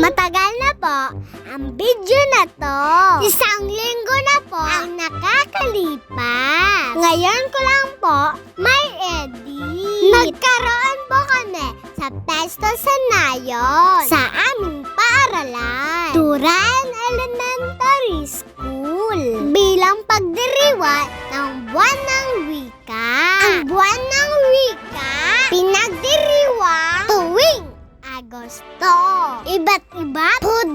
Matagal na po ang video na to. Isang linggo na po ang nakakalipas. Ngayon ko lang po may edit. Nagkaroon po kami sa Pesto Sanayon sa aming paaralan. Turan Agosto. Iba't iba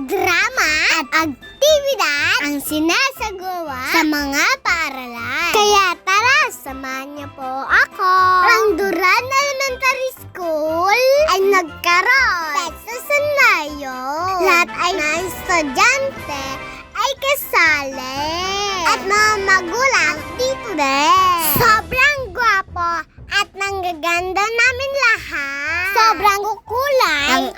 drama at aktibidad ang sinasagawa sa mga paaralan. Kaya tara, samahan niyo po ako. Ang Duran Elementary School ay nagkaroon. Texas Sanayo. Lahat ay na estudyante ay kasali. At mga magulang dito din. Sobrang gwapo at nanggaganda namin lahat. Sobrang kukulay ang.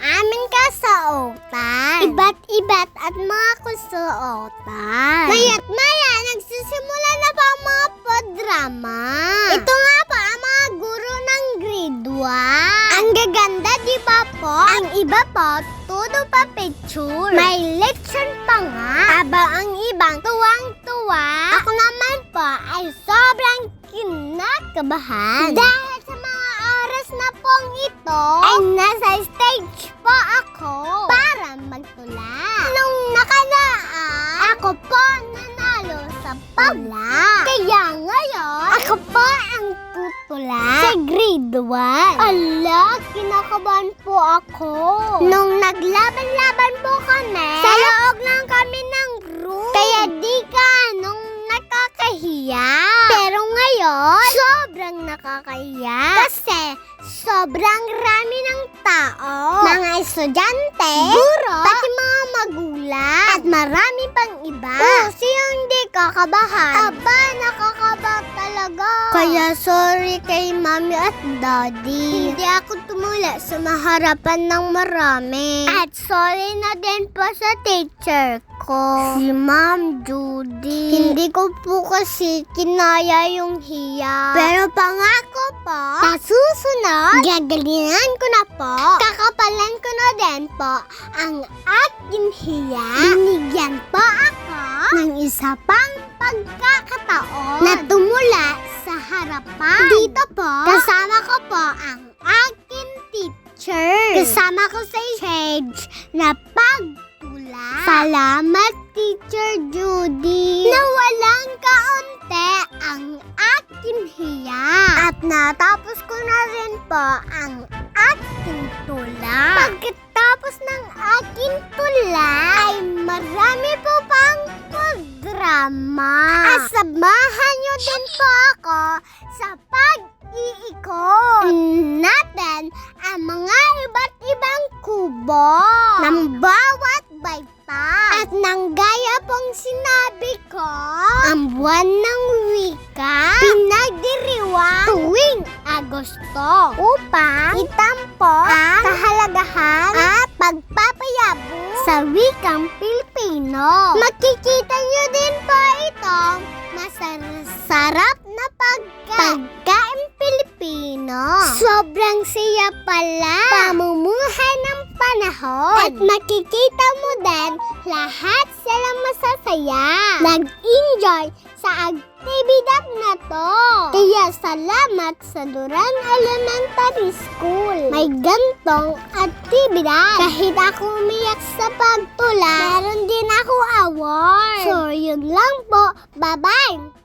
Iba't-ibat at mga kusuotan. Maya't maya, nagsisimula na po ang mga podrama. Ito nga po ang mga guro ng grade 1. Ang gaganda, di ba po? Ang iba po, todo pa picture. May lecture pa nga. Aba ang ibang tuwang-tuwa. Ako naman po ay sobrang kinakabahan. Dahil sa mga oras na pong ito, ay nasa stage po ako para pula. Kaya ngayon, ako po ang tutula sa grade 1. Ala, kinakabahan po ako. Nung naglaban-laban po kami, sa loob lang kami ng room. Kaya di ka nung nakakahiya. Pero ngayon, sobrang nakakahiya. Kasi sobrang rami ng tao. Mga estudyante, guro, pati mga magulang, at marami pang iba. Oo, hindi kakabahan? Aba, nakakaba talaga. Kaya sorry kay mami at daddy. Hindi ako tumula sa maharapan ng marami. At sorry na din po sa teacher ko. Si Ma'am Judy. Hindi ko po kasi kinaya yung hiya. Pero pangako po, sa susunod, gagalingan ko na po. Kakapalan ko na din po ang aking hiya. Binigyan po ako ng isa pang pagkakataon na tumula sa harapan. Dito po, kasama ko po ang aking teacher. Kasama ko sa stage na pagtula. Salamat, Teacher Judy. Na walang kaunti ang aking hiya. At natapos ko na rin po ang aking tula. Pagkatapos ng aking tula, ay marami po pang drama. Asamahan niyo din po ako sa pag-iikot natin ang mga iba't ibang kubo ng bawat baita. At nang gaya pong sinabi ko, ang buwan ng wika pinagdiriwang tuwing Agosto upang itampo ang kahalagahan masarap na pagka pagkain Pilipino. Sobrang siya pala pamumuhay ng panahon. At makikita mo din lahat sila masasaya. Nag-enjoy sa aktibidad na to. Kaya salamat sa Duran Elementary School. May gantong aktibidad. Kahit ako umiyak sa pagtula, meron din ako award. So, yun lang po. Bye-bye!